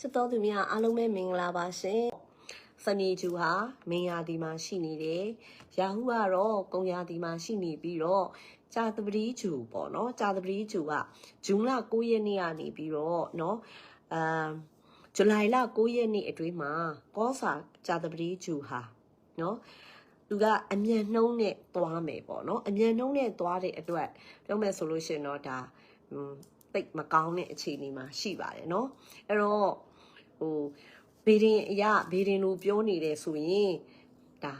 ချစ်တော်သူများအားလုံးပဲမင်္ဂလာပါရှင်စနေကျူဟာမင်ယာဒီမှာရှိနေတယ်ရာဟုကတော့ကုံယာဒီမှာရှိနေပြီးတော့ဂျာသပတိကျူပေါ့နော်ဂျာသပတိကျူကဂျွန်လ9ရက်နေ့ကနေပြီးတော့เนาะအာဇူလိုင်လ9ရက်နေ့အတွင်းမှာကောစာဂျာသပတိကျူဟာเนาะသူကအမြန်နှုံးနဲ့သွားမယ်ပေါ့နော်အမြန်နှုံးနဲ့သွားတဲ့အတွက်ပြောမယ်ဆိုလို့ရှိရင်တော့ဒါอืมတိတ်မကောင်းတဲ့အခြေအနေမှာရှိပါတယ်เนาะအဲ့တော့ ဟိုဘေဒင်အရာဘေဒင်လိုပြောနေတယ်ဆိုရင်ဒါ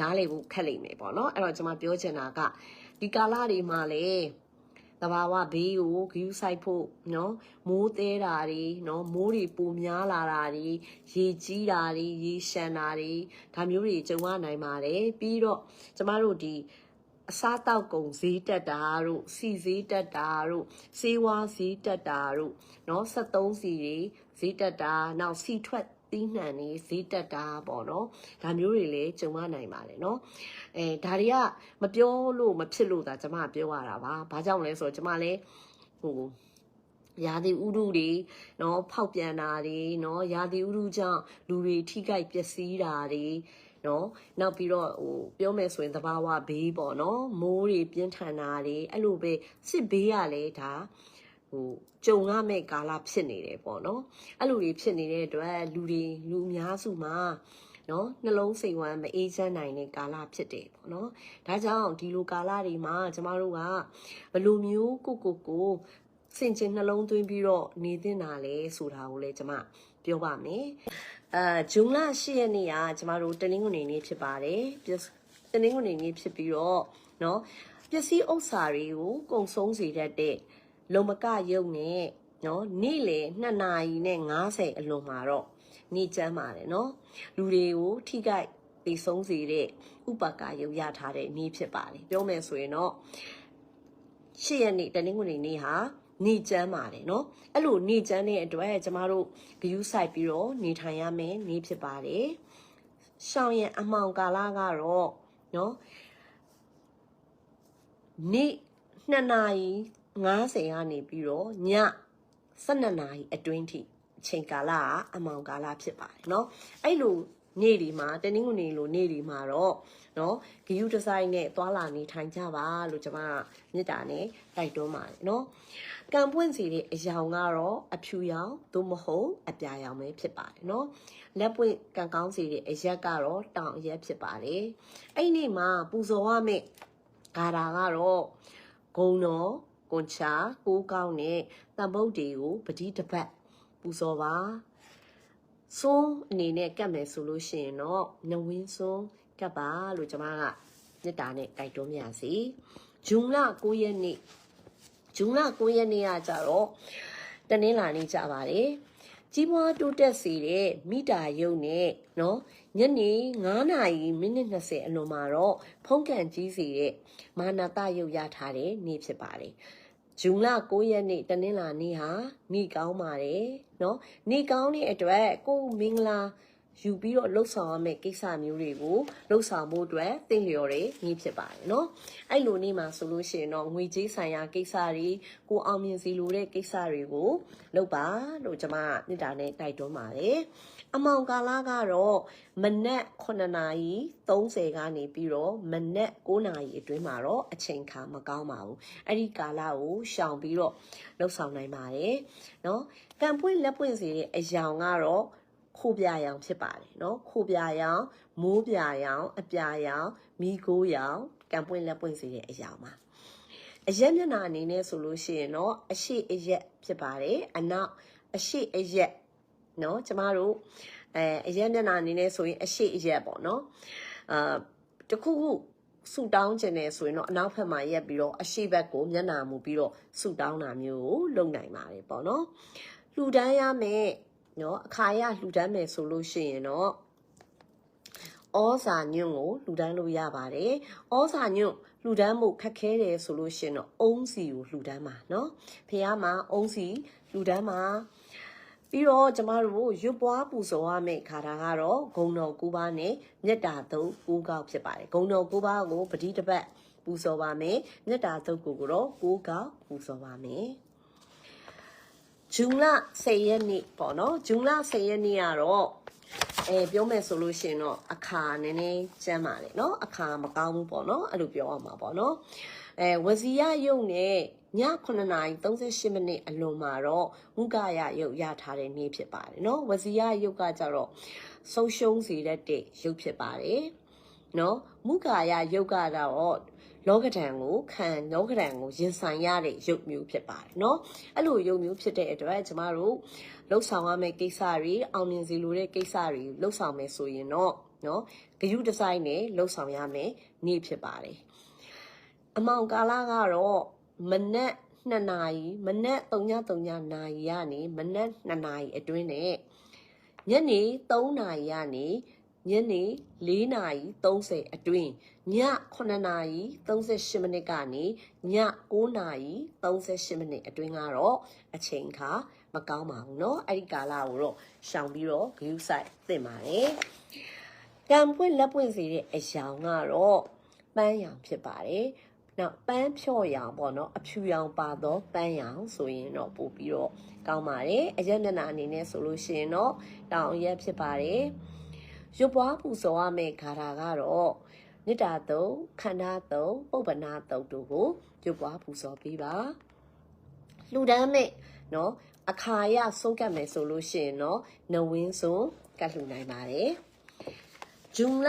နားလေဖို့ခက်လိမ့်မယ်ပေါ့နော်အဲ့တော့ကျွန်မပြောချင်တာကဒီကာလတွေမှာလေတဘာဝဘေးကိုဂယူးဆိုင်ဖို့နော်မိုးသေးတာတွေနော်မိုးတွေပူများလာတာတွေရေကြီးတာတွေရေရှမ်းတာတွေဒါမျိုးတွေကြုံရနိုင်ပါတယ်ပြီးတော့ကျမတို့ဒီ အစားတောက်ကုန်ဈေးတက်တာတို့စီဈေးတက်တာတို့စေဝါဈေးတက်တာတို့เนาะ73စီတွေဈေးတက်တာနောက်စီထွက်သီးနှံတွေဈေးတက်တာပေါ့နော်ဒါမျိုးတွေလည်းကြုံရနိုင်ပါတယ်เนาะအဲဒါတွေကမပြောလို့မဖြစ်လို့ဒါကျမပြောရတာပါဘာကြောင့်လဲဆိုတော့ကျမလည်းဟိုရာသီဥတုတွေเนาะဖောက်ပြန်တာတွေเนาะရာသီဥတုကြောင့်လူတွေထိခိုက်ပျက်စီးတာတွေ နော်နောက်ပြီးတော့ဟိုပြောမယ်ဆိုရင်သဘာဝဘေးပေါ့နော်မိုးတွေပြင်းထန်တာတွေအဲ့လိုပဲစစ်ဘေးရလဲဒါဟိုကြုံရမယ့်ကာလဖြစ်နေတယ်ပေါ့နော်အဲ့လိုတွေဖြစ်နေတဲ့အတွက်လူတွေလူအများစုမှာနော်နှလုံးစိတ်ဝမ်းမအေးချမ်းနိုင်တဲ့ကာလဖြစ်တယ်ပေါ့နော်ဒါကြောင့်ဒီလိုကာလတွေမှာကျမတို့ကဘယ်လိုမျိုးကိုကိုကိုစင်ကျင်နှလုံးသွင်းပြီးတော့နေသင့်တာလဲဆိုတာကိုလည်းကျမပြောပါမယ် အာဂျွန်လ10ရက်နေ့ကကျမတို့တနင်္ဂနွေနေ့ဖြစ်ပါတယ်တနင်္ဂနွေနေ့ဖြစ်ပြီးတော့เนาะပစ္စည်းဥစ္စာတွေကိုကုံဆုံးစေတတ်တဲ့လုံမကရုပ်နဲ့เนาะနေ့လေ2နာရီနဲ့90အလွန်မှာတော့နေကျမ်းပါတယ်เนาะလူတွေကိုထိခိုက်သိဆုံးစေတဲ့ဥပကာရုပ်ရထားတဲ့နေ့ဖြစ်ပါတယ်ပြောမယ်ဆိုရင်တော့10ရက်နေ့တနင်္ဂနွေနေ့ဟာ နေကျမ်းပါတယ်เนาะအဲ့လိုနေကျမ်းတဲ့အတွက်ကျမတို့ဂယူးဆိုင်ပြီးတော့နေထိုင်ရမယ်နေဖြစ်ပါတယ်ရှောင်းရံအမှောင်ကာလကတော့เนาะနေ့2နာရီ90ကနေပြီးတော့ည12နာရီအတွင်းထိအချိန်ကာလကအမှောင်ကာလဖြစ်ပါတယ်เนาะအဲ့လိုနေ့ဒီမှာတနင်္ဂနွေလိုနေ့ဒီမှာတော့เนาะဂယူဒီဇိုင်းနဲ့သွာလာနေထိုင်ကြပါလို့ကျွန်မမြစ်တာနဲ့တိုက်တွန်းပါတယ်เนาะ ကံပွင့်စီတဲ့အယောင်ကတော့အဖြူရောင်သို့မဟုတ်အပြာရောင်ပဲဖြစ်ပါတယ်เนาะလက်ပွင့်ကံကောင်းစီတဲ့အရက်ကတော့တောင်အရက်ဖြစ်ပါတယ်အဲ့ဒီမှာပူဇော်ရမယ့်ဂါရာကတော့ဂုံတော်ကွန်ချာကိုးကောင်းနဲ့တံပုတ်တွေကိုပတိတပတ်ပူဇော်ပါစွန်းအနေနဲ့ကတ်မယ်ဆိုလို့ရှိရင်တော့နဝင်းစွန်းကတ်ပါလို့ကျွန်မကမေတ္တာနဲ့တိုက်တွန်းပါစီဂျွန်လ9ရက်နေ့ ဂျွန်လ9ရက်နေ့ကကြတော့တနင်္လာနေ့ကြပါတယ်ကြီးပွားတိုးတက်စေတဲ့မိတာယုံနဲ့เนาะညနေ9နာရီမိနစ်20အလွန်မှာတော့ဖုံးကန်ကြီးစေတဲ့မာနာတယုတ်ရထားတဲ့နေ့ဖြစ်ပါတယ်ဂျွန်လ9ရက်နေ့တနင်္လာနေ့ဟာနေကောင်းပါတယ်เนาะနေကောင်းတဲ့အတွက်ကိုမင်္ဂလာ ယူပြီးတော့လှုပ်ဆောင်ရမယ့်ကိစ္စမျိုးတွေကိုလှုပ်ဆောင်ဖို့အတွက်သင်လျော်တဲ့နေ့ဖြစ်ပါတယ်เนาะအဲ့လိုနေ့မှာဆိုလို့ရှိရင်တော့ငွေကြေးဆိုင်ရာကိစ္စတွေကိုအောင်မြင်စီလိုတဲ့ကိစ္စတွေကိုလုပ်ပါလို့ကျွန်မမြစ်တာနဲ့တိုက်တွန်းပါတယ်အမောင်ကာလကတော့မနက်9နာရီ30ကနေပြီးတော့မနက်9နာရီအတွင်းမှာတော့အချိန်ခါမကောင်းပါဘူးအဲ့ဒီကာလကိုရှောင်ပြီးတော့လှုပ်ဆောင်နိုင်ပါတယ်เนาะကံပွင့်လက်ပွင့်စီတဲ့အယောင်ကတော့ ခိုပြာရောင်ဖြစ်ပါတယ်နော်ခိုပြာရောင်မိုးပြာရောင်အပြာရောင်မီးကိုးရောင်ကံပွင့်လက်ပွင့်စေတဲ့အရာမှာအရက်မျက်နှာအနေနဲ့ဆိုလို့ရှိရင်တော့အရှိအရက်ဖြစ်ပါတယ်အနောက်အရှိအရက်နော်ကျမတို့အဲအရက်မျက်နှာအနေနဲ့ဆိုရင်အရှိအရက်ပေါ့နော်အာတခုခုဆူတောင်းခြင်းနဲ့ဆိုရင်တော့အနောက်ဘက်မှာရက်ပြီးတော့အရှိဘက်ကိုမျက်နှာမူပြီးတော့ဆူတောင်းတာမျိုးကိုလုပ်နိုင်ပါတယ်ပေါ့နော်လှူဒန်းရမယ် နော်အခါရလှူဒန်းမယ်ဆိုလို့ရှိရင်တော့ဩဇာညွန့်ကိုလှူဒန်းလို့ရပါတယ်ဩဇာညွန့်လှူဒန်းမှုခက်ခဲတယ်ဆိုလို့ရှိရင်တော့အုံးစီကိုလှူဒန်းပါနော်ဖះမှာအုံးစီလှူဒန်းပါပြီးတော့ကျမတို့ရွတ်ပွားပူဇော်ရမယ့်ခါတာကတော့ဂုံတော်၉ပါးနဲ့မေတ္တာသုံး၉ကောက်ဖြစ်ပါတယ်ဂုံတော်၉ပါးကိုပဋိတပတ်ပူဇော်ပါမယ်မေတ္တာသုံးကိုကိုတော့၉ကောက်ပူဇော်ပါမယ် ဇွန်လ10ရက်နေ့ပေါ့နော်ဇွန်လ10ရက်နေ့ကတော့အဲပြောမယ်ဆိုလို့ရှိရင်တော့အခါနည်းနည်းကျမ်းပါလေနော်အခါမကောင်းဘူးပေါ့နော်အဲ့လိုပြောရမှာပေါ့နော်အဲဝစီရယုတ်နဲ့ည9:38မိနစ်အလွန်မှာတော့မုကရယုတ်ရထားတဲ့နေ့ဖြစ်ပါတယ်နော်ဝစီရယုတ်ကကြတော့ဆုံးရှုံးစေတတ်တဲ့ယုတ်ဖြစ်ပါတယ်နော်မုကာယယုတ်ကတော့ လောကဓာန်ကိုခံလောကဓာန်ကိုရင်ဆိုင်ရတဲ့ယုတ်မျိုးဖြစ်ပါတယ်เนาะအဲ့လိုယုတ်မျိုးဖြစ်တဲ့အတွက်ကျမတို့လှုပ်ဆောင်ရမယ့်ကိစ္စတွေအောင်မြင်စေလိုတဲ့ကိစ္စတွေလှုပ်ဆောင်မယ်ဆိုရင်တော့เนาะဂယုဒီဇိုင်းနဲ့လှုပ်ဆောင်ရမယ်နေ့ဖြစ်ပါတယ်အမောင်ကာလကတော့မနက်2နာရီမနက်3:30နာရီကနေမနက်2နာရီအတွင်းနဲ့ညနေ3နာရီကနေ ညနေ4နာရီ30အတွင်းည9နာရီ38မိနစ်ကနေည9နာရီ38မိနစ်အတွင်းကတော့အချိန်ခါမကောင်းပါဘူးเนาะအဲ့ဒီကာလကိုတော့ရှောင်ပြီးတော့ view site သင့်ပါတယ်ကံပွင့်လက်ပွင့်စီတဲ့အယောင်ကတော့ပန်းရောင်ဖြစ်ပါတယ်နောက်ပန်းဖြော့ရောင်ပေါ့နော်အဖြူရောင်ပါတော့ပန်းရောင်ဆိုရင်တော့ပို့ပြီးတော့ကောင်းပါတယ်အရက်မျက်နှာအနေနဲ့ဆိုလို့ရှိရင်တော့တောင်ရက်ဖြစ်ပါတယ် ရွပွားပူဇော်ရမယ့်ဂါထာကတော့မေတ္တာတုံခန္ဓာတုံပုပ္ပနာတုံတို့ကိုရွပွားပူဇော်ပေးပါလှူဒန်းမဲ့နော်အခါရဆုံးကတ်မယ်ဆိုလို့ရှိရင်တော့နဝင်းစွန်ကတ်လှူနိုင်ပါတယ်ဂျုံလ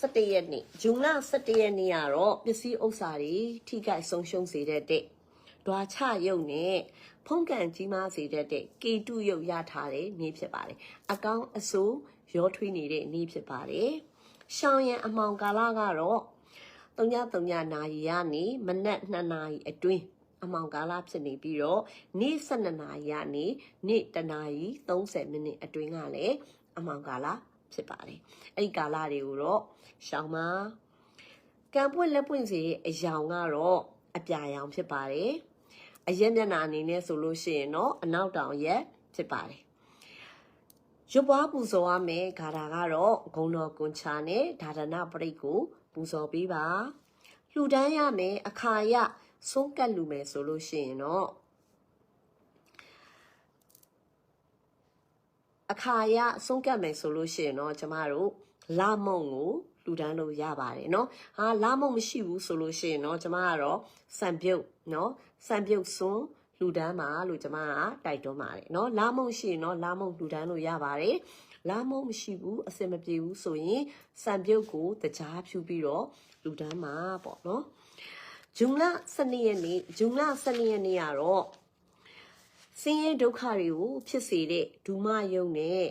17ရက်နေ့ဂျုံလ17ရက်နေ့ကတော့ပစ္စည်းဥစ္စာတွေထိခိုက်ဆုံးရှုံးစေတဲ့တဲ့ဒွာချရုပ်နဲ့ဖုံးကန်ကြီးမားစေတဲ့တဲ့ကေတုရုပ်ရထားတဲ့နေ့ဖြစ်ပါတယ်အကောင်းအဆိုး ရောထွေးနေတဲ့နေ့ဖြစ်ပါတယ်ရှောင်းရန်အမောင်ကာလကတော့3:3နာရီကနေမနက်2နာရီအတွင်းအမောင်ကာလဖြစ်နေပြီးတော့နေ့12နာရီကနေနေ့1နာရီ30မိနစ်အတွင်းကလည်းအမောင်ကာလဖြစ်ပါတယ်အဲ့ဒီကာလတွေကိုတော့ရှောင်းပါကံပွင့်လက်ပွင့်စီအယောင်ကတော့အပြာရောင်ဖြစ်ပါတယ်အရက်မျက်နှာအနေနဲ့ဆိုလို့ရှိရင်တော့အနောက်တောင်ရက်ဖြစ်ပါတယ် ရွပွားပူဇော်ရမယ်ဂါထာကတော့ဂုံတော်ကွန်ချာနဲ့ဒါဒနာပရိတ်ကိုပူဇော်ပေးပါလှူဒန်းရမယ်အခါရဆုံးကတ်လူမယ်ဆိုလို့ရှိရင်တော့အခါရဆုံးကတ်မယ်ဆိုလို့ရှိရင်တော့ကျမတို့လာမုံကိုလူတန်းလို့ရပါတယ်เนาะဟာလာမုံမရှိဘူးဆိုလို့ရှိရင်เนาะကျမကတော့စံပြုတ်เนาะစံပြုတ်စွန်း လူတန်းပါလို့ကျမကတိုက်တွန်းပါတယ်เนาะလာမုံရှိရင်เนาะလာမုံလူတန်းလို့ရပါတယ်လာမုံမရှိဘူးအစင်မပြေဘူးဆိုရင်စံပြုတ်ကိုတကြားဖြူပြီးတော့လူတန်းမှာပေါ့เนาะဂျုံလ12ရက်နေ့ဂျုံလ12ရက်နေ့ကတော့ဆင်းရဲဒုက္ခတွေကိုဖြစ်စေတဲ့ဒုမယုံနဲ့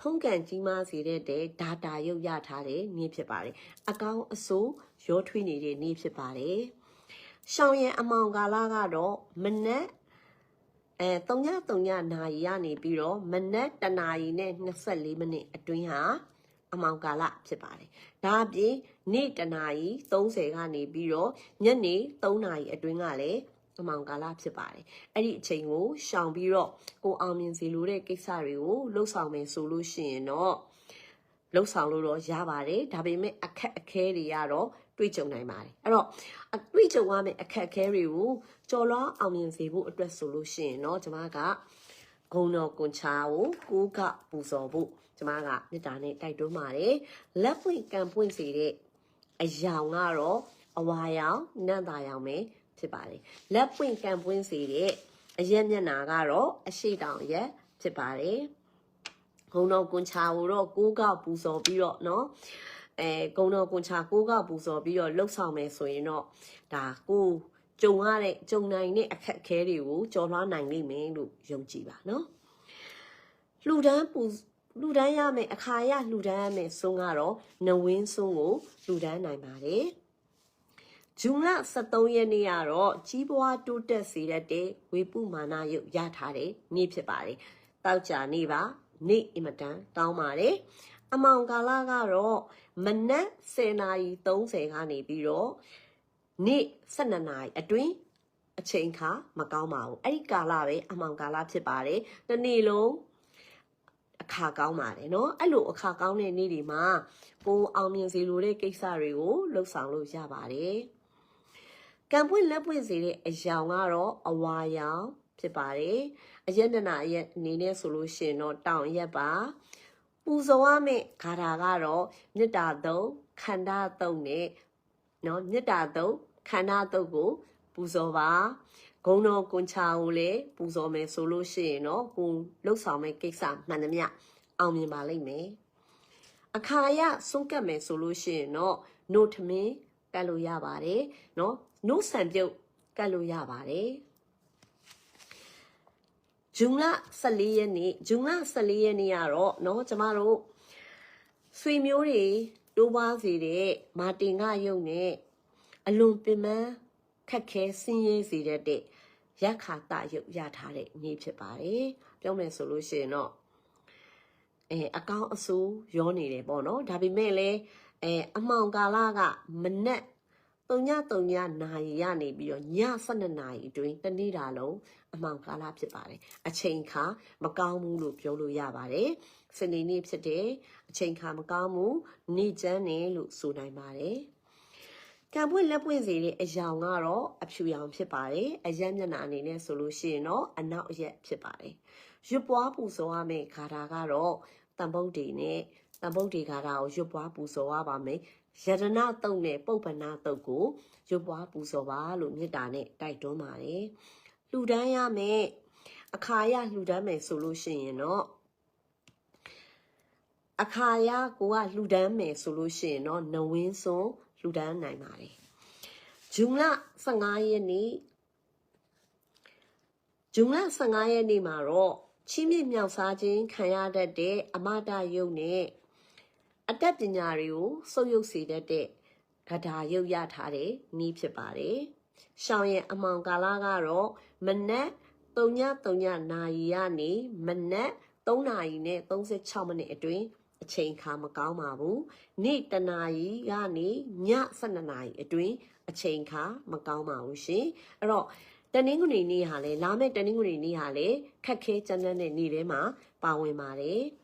ဖုံးကန်ကြီးမားစေတဲ့တဲ့ data ရုပ်ရထားတဲ့နေ့ဖြစ်ပါတယ်အကောင်းအဆိုးရောထွေးနေတဲ့နေ့ဖြစ်ပါတယ် ရှောင်းရန်အမောင်ကာလကတော့မနက်အဲ3:3နာရီကနေပြီးတော့မနက်တနာရီနဲ့24မိနစ်အတွင်းဟာအမောင်ကာလဖြစ်ပါတယ်။ဒါအပြင်နေ့တနာရီ30ကနေပြီးတော့ညနေ3နာရီအတွင်းကလည်းအမောင်ကာလဖြစ်ပါတယ်။အဲ့ဒီအချိန်ကိုရှောင်ပြီးတော့ကိုအောင်မြင်စီလိုတဲ့ကိစ္စတွေကိုလှုပ်ဆောင်မယ်ဆိုလို့ရှိရင်တော့လှုပ်ဆောင်လို့တော့ရပါတယ်။ဒါပေမဲ့အခက်အခဲတွေကတော့ တွေ့ကြုံနိုင်ပါတယ်။အဲ့တော့အတွေ့ကြုံရမယ့်အခက်အခဲတွေကိုကြော်လွှားအောင်မြင်စေဖို့အတွက်ဆိုလို့ရှိရင်တော့ကျွန်မကဂုံတော်ကွန်ချာကိုကိုကပူဇော်ဖို့ကျွန်မကမေတ္တာနဲ့တိုက်တွန်းပါတယ်။လက်ပွင့်ကံပွင့်စေတဲ့အယောင်ကတော့အဝါရောင်နံ့သာရောင်ပဲဖြစ်ပါတယ်လက်ပွင့်ကံပွင့်စေတဲ့အရက်မျက်နာကတော့အရှိတောင်ရက်ဖြစ်ပါတယ်ဂုံတော်ကွန်ချာကိုတော့ကိုးကောက်ပူဇော်ပြီးတော့เนาะ အဲကုံတော်ကွန်ချာကိုကပူဇော်ပြီးတော့လှုပ်ဆောင်မယ်ဆိုရင်တော့ဒါကိုကြုံရတဲ့ကြုံနိုင်တဲ့အခက်အခဲတွေကိုကျော်လွှားနိုင်လိမ့်မယ်လို့ယုံကြည်ပါနော်လှူဒန်းပူလူဒန်းရမယ်အခါရလူဒန်းရမယ်ဆုံးကတော့နဝင်းဆုံးကိုလူဒန်းနိုင်ပါတယ်ဂျွန်လ23ရက်နေ့ကတော့ကြီးပွားတိုးတက်စေတတ်တဲ့ဝေပုမာနရုပ်ရထားတဲ့နေ့ဖြစ်ပါတယ်တောက်ကြနေ့ပါနေ့အင်မတန်တောင်းပါတယ် အမောင်ကာလကတော့မနက်10:30ကနေပြီးတော့နေ့12နာရီအတွင်းအချိန်ခါမကောင်းပါဘူး။အဲ့ဒီကာလပဲအမောင်ကာလဖြစ်ပါတယ်။တစ်နေ့လုံးအခါကောင်းပါတယ်เนาะအဲ့လိုအခါကောင်းတဲ့နေ့တွေမှာကိုအောင်မြင်စေလိုတဲ့ကိစ္စတွေကိုလှုပ်ဆောင်လို့ရပါတယ်။ကံပွင့်လက်ပွင့်စေတဲ့အယောင်ကတော့အဝါရောင်ဖြစ်ပါတယ် အရက်နနာအရက်အနေနဲ့ဆိုလို့ရှိရင်တော့တောင်ရက်ပါ ပူဇော်ရမယ့်ဂါထာကတော့မေတ္တာသုံးခန္ဓာသုံးနဲ့နော်မေတ္တာသုံးခန္ဓာသုံးကို ပူဇော်ပါဂုံတော်ကွန်ချာကိုလည်းပူဇော်မယ်ဆိုလို့ရှိရင်တော့ကိုလှုပ်ဆောင်မယ့်ကိစ္စမှန်သမျှအောင်မြင်ပါလိမ့်မယ်အခါရဆုံးကတ်မယ်ဆိုလို့ရှိရင်တော့နှုတ်ထမင်းကတ်လို့ရပါတယ်နော်နှုတ်ဆံပြုတ်ကတ်လို့ရပါတယ် ဂျုံလ14ရက်နေ့ဂျုံလ14ရက်နေ့ကတော့เนาะကျမတို့ဆွေမျိုးတွေတိုးပွားစေတဲ့မာတင်ကယုံနဲ့အလွန်ပင်ပန်းခက်ခဲဆင်းရဲစေတဲ့ရက်ခါတရုပ်ရထားတဲ့နေ့ဖြစ်ပါတယ်ပြောမယ်ဆိုလို့ရှိရင်တော့အဲအကောင်းအဆိုးရောနေတယ်ပေါ့နော်ဒါပေမဲ့လည်းအဲအမောင်ကာလကမနက် တုံညတုံညနာရီရနေပြီးတော့ည12နာရီအတွင်းတနေ့တာလုံးအမောင်ကာလဖြစ်ပါတယ်အချိန်ခါမကောင်းဘူးလို့ပြောလို့ရပါတယ်စနေနေ့ဖြစ်တယ်အချိန်ခါမကောင်းဘူးနေ့ကျန်းနေလို့ဆိုနိုင်ပါတယ်ကံပွင့်လက်ပွင့်စီတဲ့အယောင်ကတော့အဖြူရောင်ဖြစ်ပါတယ်အရက်မျက်နှာအနေနဲ့ဆိုလို့ရှိရင်တော့အနောက်အရက်ဖြစ်ပါတယ်ရွတ်ပွားပူဇော်ရမယ့်ခါတာကတော့တန်ပုတ်တွေနဲ့တန်ပုတ်တွေခါတာကိုရွတ်ပွားပူဇော်ရပါမယ် ယရဏတုတ်နဲ့ပုပ္ပနာတုတ်ကိုရွတ်ပွားပူဇော်ပါလို့မေတ္တာနဲ့တိုက်တွန်းပါတယ်လှူဒန်းရမယ်အခါရလှူဒန်းမယ်ဆိုလို့ရှိရင်တော့အခါရကိုကလှူဒန်းမယ်ဆိုလို့ရှိရင်တော့နဝင်းစွန်လှူဒန်းနိုင်ပါတယ်ဂျုံလ15ရက်နေ့ဂျုံလ15ရက်နေ့မှာတော့ချီးမြှင့်မြောက်စားခြင်းခံရတတ်တဲ့အမတယုတ်နဲ့ အတတ်ပညာတွေကိုစုပ်ယုပ်စေတတ်တဲ့ဂဒါယုတ်ရထားတဲ့နီးဖြစ်ပါတယ်။ရှောင်းရဲ့အမောင်ကာလကတော့မနက်3:3နာရီကနေမနက်3နာရီနဲ့36မိနစ်အတွင်းအချိန်ခါမကောင်းပါဘူး။နေ့တနာရီကနေည12နာရီအတွင်းအချိန်ခါမကောင်းပါဘူးရှင်။အဲ့တော့တနင်္ဂနွေနေ့ဟာလေလာမယ့်တနင်္ဂနွေနေ့ဟာလေခက်ခဲကြမ်းတမ်းတဲ့နေ့ထဲမှာပါဝင်ပါတယ်။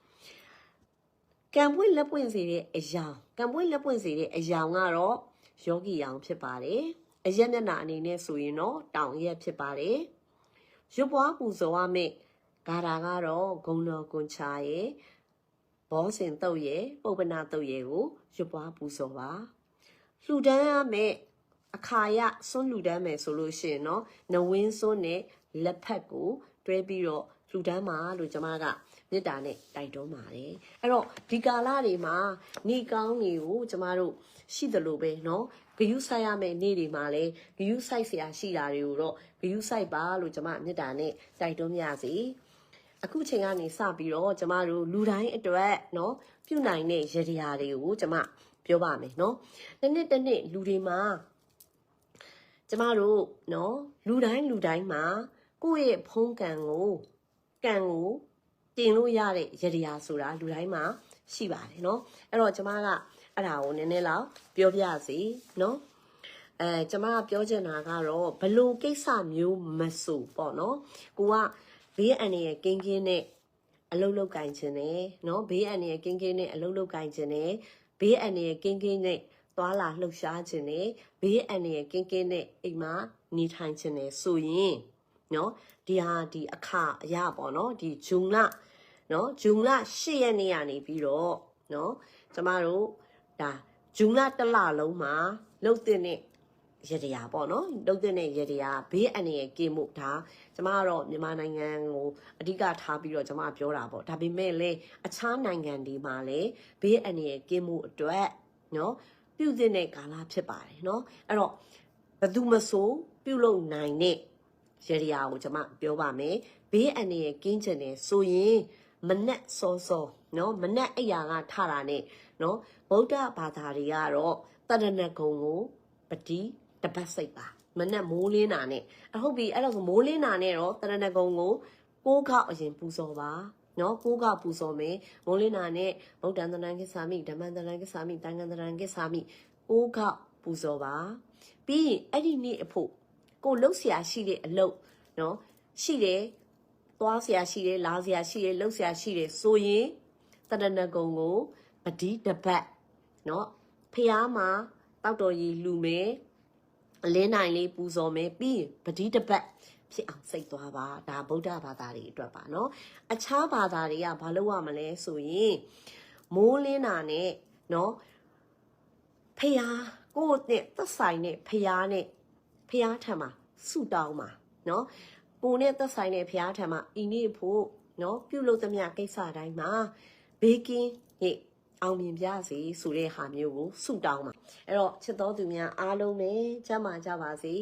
ကံပွင့်လက်ပွင့်စေတဲ့အရာကံပွင့်လက်ပွင့်စေတဲ့အရာကတော့ယောဂီအောင်ဖြစ်ပါတယ်အရက်မျက်နှာအနေနဲ့ဆိုရင်တော့တောင်ရက်ဖြစ်ပါတယ်ရွတ်ပွားပူဇော်ရမယ့်ဂါရာကတော့ဂုံတော်ကွန်ချာရဲ့ဘောစင်တုတ်ရဲ့ပုပ္ပနာတုတ်ရဲ့ကိုရွတ်ပွားပူဇော်ပါလှူဒန်းရမယ့်အခါရစွန့်လှူဒန်းမယ်ဆိုလို့ရှိရင်တော့နဝင်းစွန့်နဲ့လက်ဖက်ကိုတွဲပြီးတော့လှူဒန်းပါလို့ကျွန်မက မေတ္တာနဲ့တိုက်တွန်းပါတယ်အဲ့တော့ဒီကာလတွေမှာနေကောင်းတွေကိုကျမတို့ရှိသလိုပဲเนาะဂယုဆိုင်ရမယ့်နေ့တွေမှာလည်းဂယုဆိုင်ဆရာရှိတာတွေကိုတော့ဂယုဆိုင်ပါလို့ကျမမေတ္တာနဲ့တိုက်တွန်းပါရစေအခုချိန်ကနေစပြီးတော့ကျမတို့လူတိုင်းအတွက်เนาะပြုနိုင်တဲ့ရတရားတွေကိုကျမပြောပါမယ်เนาะတစ်နှစ်တစ်နှစ်လူတွေမှာကျမတို့เนาะလူတိုင်းလူတိုင်းမှာကိုယ့်ရဲ့ဖုံးကံကိုကံကို တင်လို့ရတဲ့ရတရားဆိုတာလူတိုင်းမှာရှိပါတယ်เนาะအဲ့တော့ကျမကအဲ့ဒါကိုနည်းနည်းလောက်ပြောပြစီเนาะအဲကျမကပြောချင်တာကတော့ဘလို့ကိစ္စမျိုးမဆိုပေါ့နော်ကိုကဘေးအန္တရာယ်ကင်းကင်းနဲ့အလုတ်လုတ်ကင်ခြင်းနဲ့နော်ဘေးအန္တရာယ်ကင်းကင်းနဲ့အလုတ်လုတ်ကင်ခြင်းနဲ့ဘေးအန္တရာယ်ကင်းကင်းနဲ့သွာလာလှုပ်ရှားခြင်းနဲ့ဘေးအန္တရာယ်ကင်းကင်းနဲ့အိမ်မှာနေထိုင်ခြင်းနဲ့ဆိုရင် နော်ဒီဟာဒီအခအရာပေါ့နော်ဒီဂျုံလနော်ဂျုံလ၈ရက်နေ့ကနေပြီးတော့နော်ကျမတို့ဒါဂျုံလတစ်လလုံးမှာလှုပ်တဲ့နဲ့ရတရားပေါ့နော်လှုပ်တဲ့နဲ့ရတရားဘေးအန္တရာယ်ကင်းမှုဒါကျမကတော့မြန်မာနိုင်ငံကိုအဓိကထားပြီးတော့ကျမပြောတာပေါ့ဒါပေမဲ့လည်းအခြားနိုင်ငံတွေမှာလည်းဘေးအန္တရာယ်ကင်းမှုအတွက်နော်ပြုသင့်တဲ့ကာလဖြစ်ပါတယ်နော်အဲ့တော့ဘသူမဆိုပြုလုပ်နိုင်တဲ့ ရရရာကိုကျွန်မပြောပါမယ်ဘေးအန္တရာယ်ကင်းကျင်တယ်ဆိုရင်မနက်စောစောနော်မနက်အရာကထတာနဲ့နော်ဗုဒ္ဓဘာသာတွေကတော့တရဏဂုံကိုပတိတပတ်စိတ်ပါမနက်မိုးလင်းတာနဲ့အဟုတ်ပြီအဲ့တော့မိုးလင်းတာနဲ့တော့တရဏဂုံကိုကိုးခေါက်အရင်ပူဇော်ပါနော်ကိုးကပူဇော်မယ်မိုးလင်းတာနဲ့ဗုဒ္ဓံတရဏကိသာမိဓမ္မံတရဏကိသာမိတန်ခံတရဏကိသာမိကိုးခေါက်ပူဇော်ပါပြီးရင်အဲ့ဒီနေ့အဖို့ ကိုလှုပ်เสียရှိတဲ့အလုပ်နော်ရှိတယ်သွားเสียရှိတယ်လာเสียရှိတယ်လှုပ်เสียရှိတယ်ဆိုရင်တရဏဂုံကိုပတိတပတ်နော်ဖះမှာတောက်တော်ကြီးလူမယ်အလင်းနိုင်လေးပူဇော်မယ်ပြီးရင်ပတိတပတ် ဖြစ်အောင်စိတ်သွားပါဒါဗုဒ္ဓဘာသာတွေအတွက်ပါเนาะအခြားဘာသာတွေကဘာလုပ်ရမလဲဆိုရင်မိုးလင်းတာနဲ့เนาะဖျားကိုယ့်နဲ့သက်ဆိုင်တဲ့ဖျားနဲ့ ဖះထံမှာဆုတောင်းပါနော်ကိုနဲ့သက်ဆိုင်တဲ့ဖះထံမှာဤနေ့ဖို့နော်ပြုလုပ်သမျှကိစ္စတိုင်းမှာဘေးကင်းဟဲ့အောင်မြင်ပါစေဆိုတဲ့ဟာမျိုးကိုဆုတောင်းပါအဲ့တော့ချစ်တော်သူများအားလုံးပဲကျမ်းမာကြပါစေ